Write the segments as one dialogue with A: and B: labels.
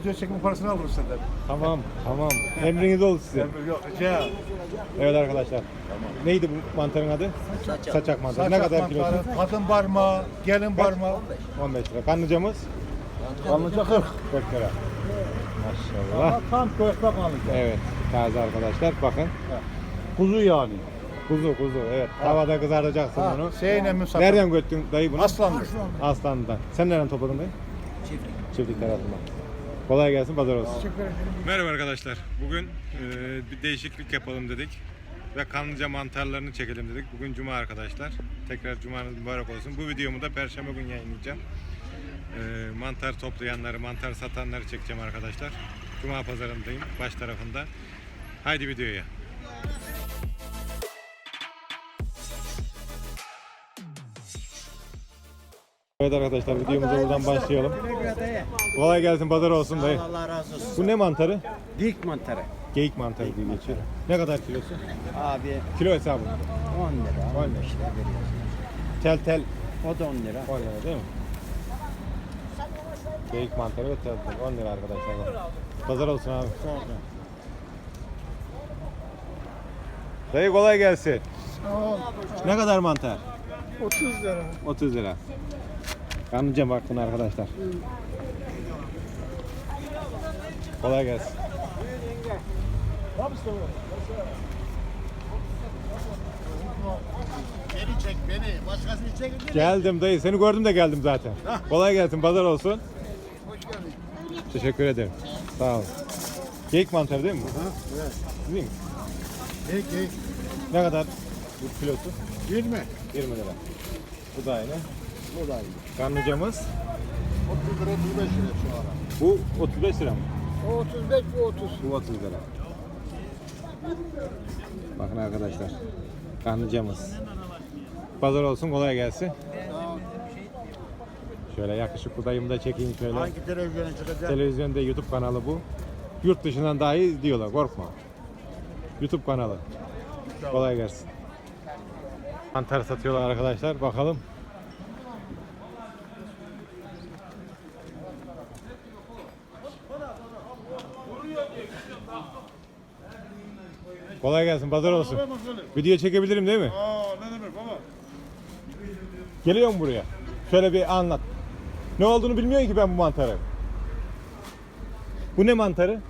A: Video çekme parasını alırız senden.
B: Tamam, tamam. Emriniz olsun size.
A: Yok rica.
B: Evet arkadaşlar. Neydi bu mantarın adı?
C: Saçak.
B: Saçak mantarı.
A: Saçak
B: ne kadar
A: mantarı,
B: kilosu?
A: Kadın barma, gelin barma.
B: 15 lira. Kanlıcamız
A: Kanlıca 40.
B: 40 lira. Maşallah.
A: Tam köfte kanlıca.
B: Evet. Taze arkadaşlar. Bakın.
A: Kuzu yani.
B: Kuzu kuzu. Evet. Tavada kızartacaksın
A: Ha,
B: bunu.
A: şeyle mi satın?
B: Nereden göttün dayı bunu?
A: Aslanlı.
B: Aslanlı'dan. Sen nereden topladın dayı?
C: Çiftlik.
B: Çiftlik tarafından. Kolay gelsin, pazar olsun. Merhaba arkadaşlar. Bugün e, bir değişiklik yapalım dedik. Ve kanlıca mantarlarını çekelim dedik. Bugün cuma arkadaşlar. Tekrar cumanız mübarek olsun. Bu videomu da perşembe gün yayınlayacağım. E, mantar toplayanları, mantar satanları çekeceğim arkadaşlar. Cuma pazarındayım, baş tarafında. Haydi videoya. Evet arkadaşlar videomuza buradan başlayalım. Kolay gelsin, pazar olsun dayı.
C: Allah razı olsun.
B: Bu ne mantarı?
C: Dik mantarı.
B: Geyik mantarı diye geçiyor. Ne kadar kilosu?
C: Abi
B: Kilo hesabı.
C: 10 lira,
B: 10
C: 15 lira veriyoruz.
B: Tel tel
C: O da 10 lira.
B: 10 lira değil mi? Geyik mantarı ve tel tel 10 lira arkadaşlar. Pazar olsun abi.
C: Sonra.
B: Dayı kolay gelsin. Ne kadar mantar?
A: 30 lira.
B: 30 lira. Kanlıca bakın arkadaşlar. Kolay gelsin.
A: Beni çek beni. Başkasını çek.
B: Geldim dayı. Seni gördüm de geldim zaten. Kolay gelsin. Pazar olsun.
A: Hoş geldin.
B: Teşekkür ederim. Sağ ol. Geyik mantarı değil mi? bu?
A: Evet.
B: Değil mi?
A: Geyik geyik.
B: Ne kadar bu kilosu?
A: 20.
B: 20 lira. Bu da aynı.
A: O da iyi.
B: Kanlıcamız
A: 30 lira 35 lira şu ara.
B: bu 35 lira mı?
A: O 35 bu 30.
B: Bu 30 lira. Bakın arkadaşlar. Kanlıcamız. Pazar olsun kolay gelsin. Şöyle yakışıklı dayımı da çekeyim şöyle.
A: Hangi televizyona çıkacak?
B: Televizyonda YouTube kanalı bu. Yurt dışından dahi izliyorlar korkma. YouTube kanalı. Kolay gelsin. Mantar satıyorlar arkadaşlar. Bakalım. Kolay gelsin. Pazar olsun. Video çekebilirim değil mi?
A: Aa ne demek baba?
B: Geliyor mu buraya? Şöyle bir anlat. Ne olduğunu bilmiyorum ki ben bu mantarı. Bu ne mantarı?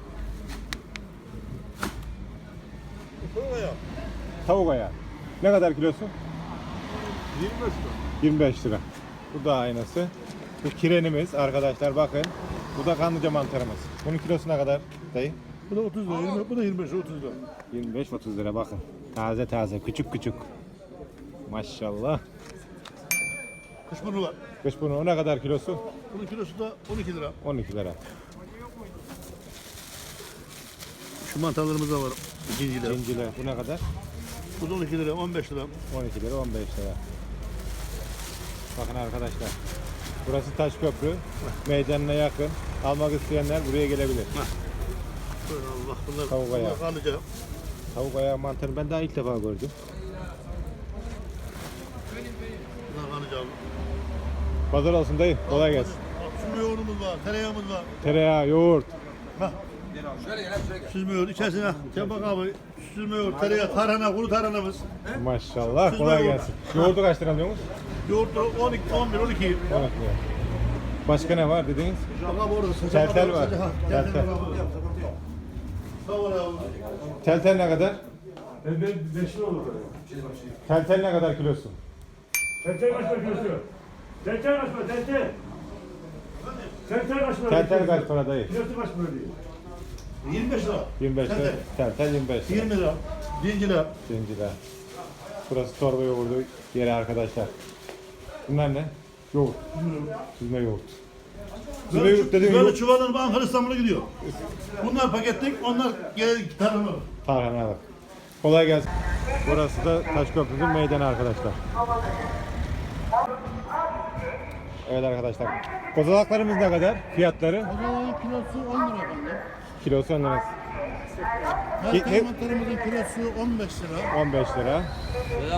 A: Buraya.
B: Tavuk ayağı. Ne kadar kilosu?
A: 25 lira.
B: 25 lira. Bu da aynısı. Bu kirenimiz arkadaşlar bakın. Bu da kanlıca mantarımız. Bunun kilosu ne kadar dayı?
A: Bu da 30 lira. 20, bu da 25 30 lira.
B: 25-30 lira bakın. Taze taze küçük küçük. Maşallah.
A: Kuşburnu var.
B: Kış bunu o ne kadar kilosu?
A: Bunun kilosu da 12 lira.
B: 12 lira.
A: Şu mantarlarımız da var. İkinciler.
B: Zincirler bu ne kadar?
A: Bu da 12 lira 15 lira.
B: 12 lira 15 lira. Bakın arkadaşlar. Burası Taşköprü. Meydanına yakın. Almak isteyenler buraya gelebilir.
A: Böyle Allah bunlar.
B: Tavuk ayağı.
A: Bunlar kanlıca.
B: Tavuk ayağı mantarı ben daha ilk defa gördüm.
A: Bunlar kanlıca abi.
B: Pazar olsun dayı. Kolay gelsin.
A: Süzme yoğurdumuz var, tereyağımız var.
B: Tereyağı, yoğurt.
A: Süzme yoğurt içerisine. Sen bak abi. Süzme yoğurt, tereyağı, tarhana, kuru tarhanamız.
B: Maşallah.
A: Siz
B: Kolay
A: yoğurt.
B: gelsin. Yoğurdu kaç lira alıyorsunuz?
A: Yoğurt da 12, 11, 12.
B: 12 lira. Başka ne var dediniz?
A: Abi orada.
B: Tel tel var. Tel
A: Tel
B: tel.
A: tel var. Sağ ol abi.
B: Tel tel ne kadar?
D: Ben 5 lira olur.
B: Tel tel ne kadar kilosu?
D: Telte kaç para kilosu? Telte kaç para? Telte. Telte kaç para?
B: Tel tel kaç para dayı?
D: Kilosu kaç para diyor?
A: 25 lira.
B: 25 lira.
A: Tel tel.
B: Tel tel 25 lira.
A: 20 lira. Dinciler.
B: Zincirler. Burası torba yoğurdu yeri arkadaşlar. Bunlar ne? Yoğurt. Süzme yoğurt.
A: Böyle, böyle çuvallanıp Ankara İstanbul'a gidiyor. Bunlar paketlik, onlar gel tarhana.
B: Tarhanalık. Kolay gelsin. Burası da Taşköprü'nün meydanı arkadaşlar. Evet arkadaşlar. Kozalaklarımız ne kadar? Fiyatları?
A: Kozalağın kilosu 10 lira efendim.
B: Kilosu 10 lira.
A: Her
B: Ne-
A: mantarımızın kilosu 15 lira.
B: 15 lira.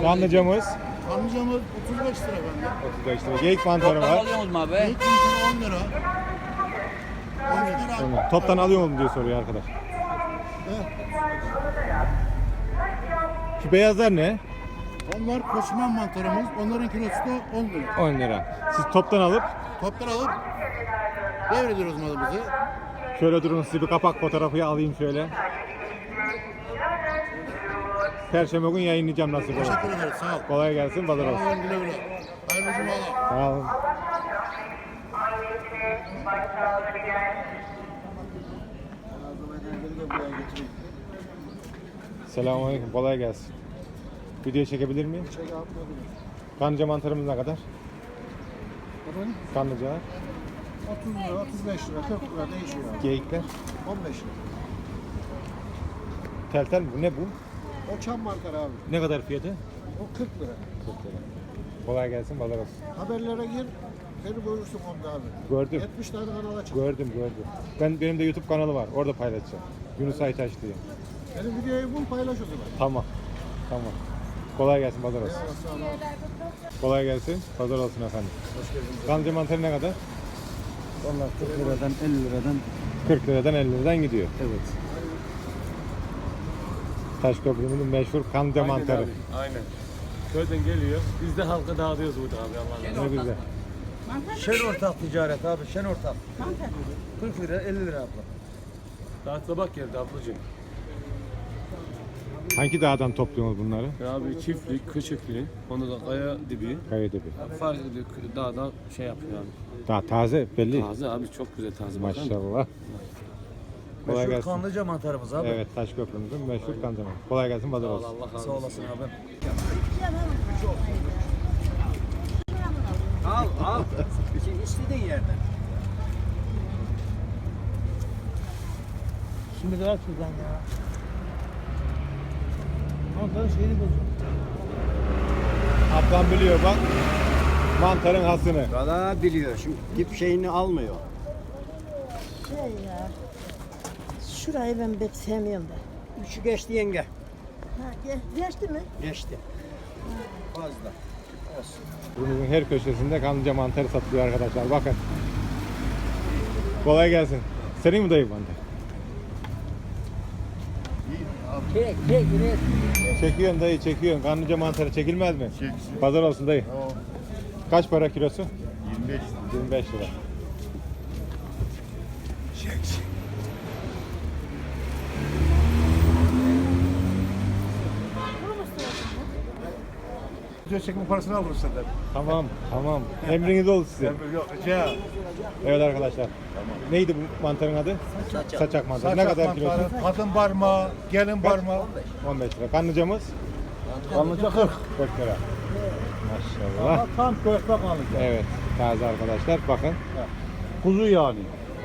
B: Kanlıcamız
A: Kanlıcamız 35 lira efendim.
B: 35 lira. Geyik mantarı var.
C: alıyorsunuz mu abi?
A: Büyük mantarı 10 lira.
B: Ondan. Toptan alıyor mu diye soruyor arkadaş. Şu beyazlar ne?
E: Onlar koşman mantarımız. Onların kilosu da 10 lira.
B: 10 lira. Siz toptan alıp
E: Toptan alıp devrediyoruz malımızı.
B: Şöyle durun size bir kapak fotoğrafı alayım şöyle. Perşembe gün yayınlayacağım nasıl olur.
E: Teşekkür ederiz. Sağ ol.
B: Kolay gelsin, pazar olsun.
E: Allah'ın güle güle. Hayırlı cumalar.
B: Sağ olun. Selamünaleyküm, kolay gelsin. Video çekebilir miyim? Kanlıca mantarımız ne kadar?
E: Efendim?
B: Kanlıcalar,
E: 30 lira, 35 lira, 40 lira değişiyor.
B: geyikler,
E: 15 lira.
B: tel tel mi? Bu ne bu?
E: O çam mantarı abi.
B: Ne kadar fiyatı?
E: O 40 lira.
B: 40 lira. Kolay gelsin, pazar olsun.
E: Haberlere gir. Seni görürsün onda abi.
B: Gördüm,
E: 70 tane kanala çık.
B: gördüm, gördüm. Ben benim de YouTube kanalı var, orada paylaşacağım. Yunus Aytaş diye.
E: Benim videoyu bul paylaş o zaman.
B: Tamam, tamam. Kolay gelsin, pazar olsun.
E: Eyvallah, sağ olun.
B: Kolay gelsin, pazar olsun efendim. Kanlıca mantarı ne kadar?
C: Onlar 40 liradan 50 liradan
B: 40 liradan 50 liradan gidiyor.
C: evet.
B: Taşköprü'nün meşhur kanca mantarı.
F: Aynen. Köyden geliyor. Biz de halka dağıtıyoruz burada abi Allah'ın.
B: Ne güzel.
C: Şen ortak ticaret abi, şen ortak. 40 lira 50 lira abla.
F: Daha sabah geldi ablacığım.
B: Hangi dağdan topluyorsunuz bunları?
F: Abi çiftlik, kışıklı, onu da kaya dibi.
B: Kayıtepe.
F: Fark ediyor dağda şey yapıyor abi.
B: Daha taze belli.
F: Taze abi çok güzel taze bakar mısın?
B: Maşallah. Kolay gelsin.
C: kanlıca mantarımız abi.
B: Evet Taşköprümüzün meşhur mantarı. Kolay gelsin pazar
F: Allah
B: olsun.
F: Allah razı
C: Sağ
F: olsun.
C: olasın abi. Al al. Şey, istediğin yerden. Şimdi de al şuradan ya. Mantarın şeyini bozuyor.
B: Ablam biliyor bak. Mantarın hasını.
C: Valla biliyor. Şimdi dip şeyini almıyor.
G: Şey ya. Şurayı ben pek sevmiyorum da.
C: Üçü geçti yenge.
G: Ha, ge- geçti mi?
C: Geçti. Fazla.
B: Bunun her köşesinde kanlıca mantarı satılıyor arkadaşlar. Bakın. Kolay gelsin. Senin mi dayı mantar?
C: Çek çek üret.
B: Çekiyorsun dayı çekiyorsun. Kanlıca mantarı çekilmez mi? Pazar olsun dayı. Kaç para kilosu? 25 25 lira.
A: Video çekme parasını alırız senden.
B: Tamam, tamam. Emriniz oldu size.
A: Yok, rica.
B: Evet arkadaşlar. Neydi bu mantarın adı? Saçak. mantarı. Ne kadar kilosu?
A: Kadın barma, gelin barma.
B: 15 lira. Kanlıcamız
A: Kanlıca 40.
B: 40 lira. Maşallah.
A: Tam köfte kanlıca.
B: Evet, taze arkadaşlar. Bakın.
A: Kuzu yani.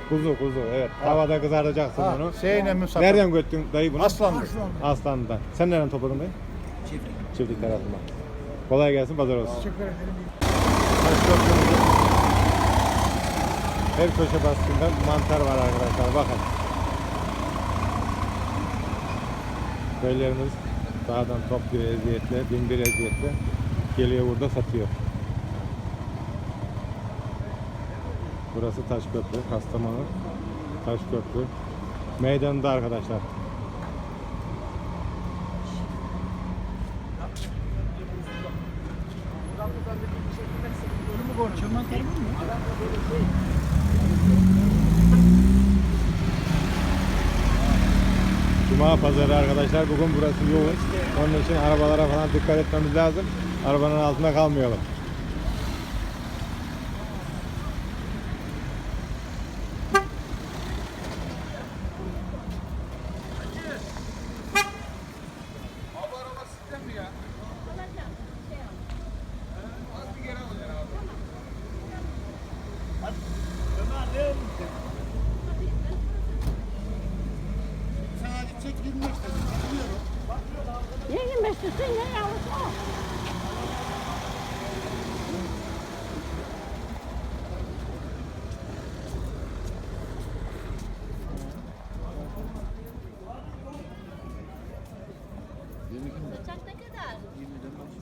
B: Kuzu, kuzu. Evet. Tavada kızartacaksın
A: Ha,
B: bunu.
A: şeyine mi satın?
B: Nereden göttün dayı bunu?
A: Aslanlı.
B: Aslanlı'dan. Sen nereden topladın dayı? Çiftlik. Çiftlik tarafından. Kolay gelsin, pazar olsun. Teşekkür ederim. Her köşe baskında mantar var arkadaşlar. Bakın. Köylerimiz dağdan topluyor eziyetle, bin bir eziyetle. Geliyor burada satıyor. Burası Taşköprü, Kastamonu. Taşköprü. Meydanında arkadaşlar. Cuma pazarı arkadaşlar. Bugün burası yoğun. Onun için arabalara falan dikkat etmemiz lazım. Arabanın altında kalmayalım.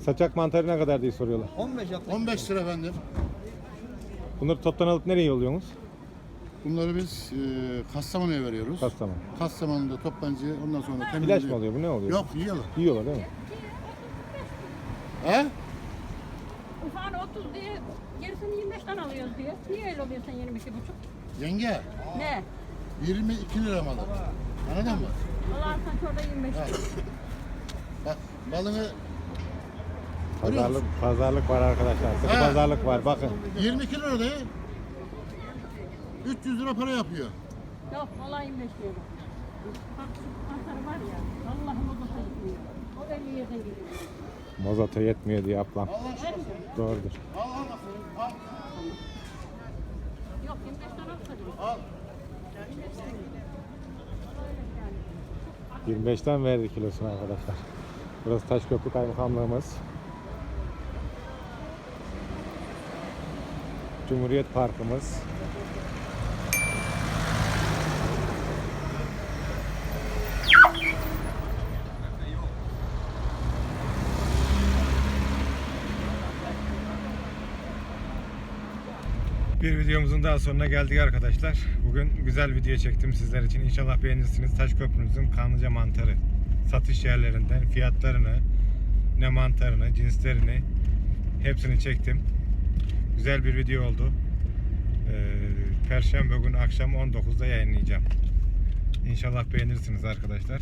B: Saçak mantarı ne kadar diye soruyorlar.
C: 15 yaptık.
E: 15 lira efendim.
B: Bunları toptan alıp nereye yolluyorsunuz?
E: Bunları biz e, Kastamonu'ya veriyoruz.
B: Kastamonu.
E: Kastamonu'da toptancı ondan sonra
B: İlaç
E: temizliyor.
B: mı oluyor bu ne oluyor?
E: Yok yiyorlar.
B: Yiyorlar değil mi?
E: He?
H: Ufağını 30 diye gerisini 25'ten alıyoruz diye. Niye öyle oluyor sen 22 buçuk?
E: Yenge
H: Ne?
E: 22 lira malı. Anladın mı?
H: Allah sen şurada 25
E: Ha. Bak balını
B: Pazarlık, pazarlık var arkadaşlar. Sıkı pazarlık var bakın.
E: 22 lira de 300 lira para yapıyor.
H: Yok valla 25 diyorum. Bak şu mantarı var ya. Vallahi bu da sayılmıyor. O 50 yerden geliyor.
B: Mozota yetmiyor diye ablam. Doğrudur.
E: Al al. Al.
H: Yok 25'ten alsana.
E: Al.
B: 25'ten verdi kilosunu arkadaşlar. Burası Taşköprü Kaymakamlığımız. Cumhuriyet Parkımız. Bir videomuzun daha sonuna geldik arkadaşlar. Bugün güzel video çektim sizler için. İnşallah beğenirsiniz. Taşköprümüzün kanlıca mantarı satış yerlerinden fiyatlarını, ne mantarını, cinslerini hepsini çektim. Güzel bir video oldu. Ee, Perşembe günü akşam 19'da yayınlayacağım. İnşallah beğenirsiniz arkadaşlar.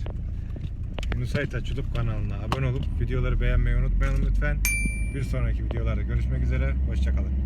B: Müsait Aç YouTube kanalına abone olup videoları beğenmeyi unutmayın lütfen. Bir sonraki videolarda görüşmek üzere. Hoşçakalın.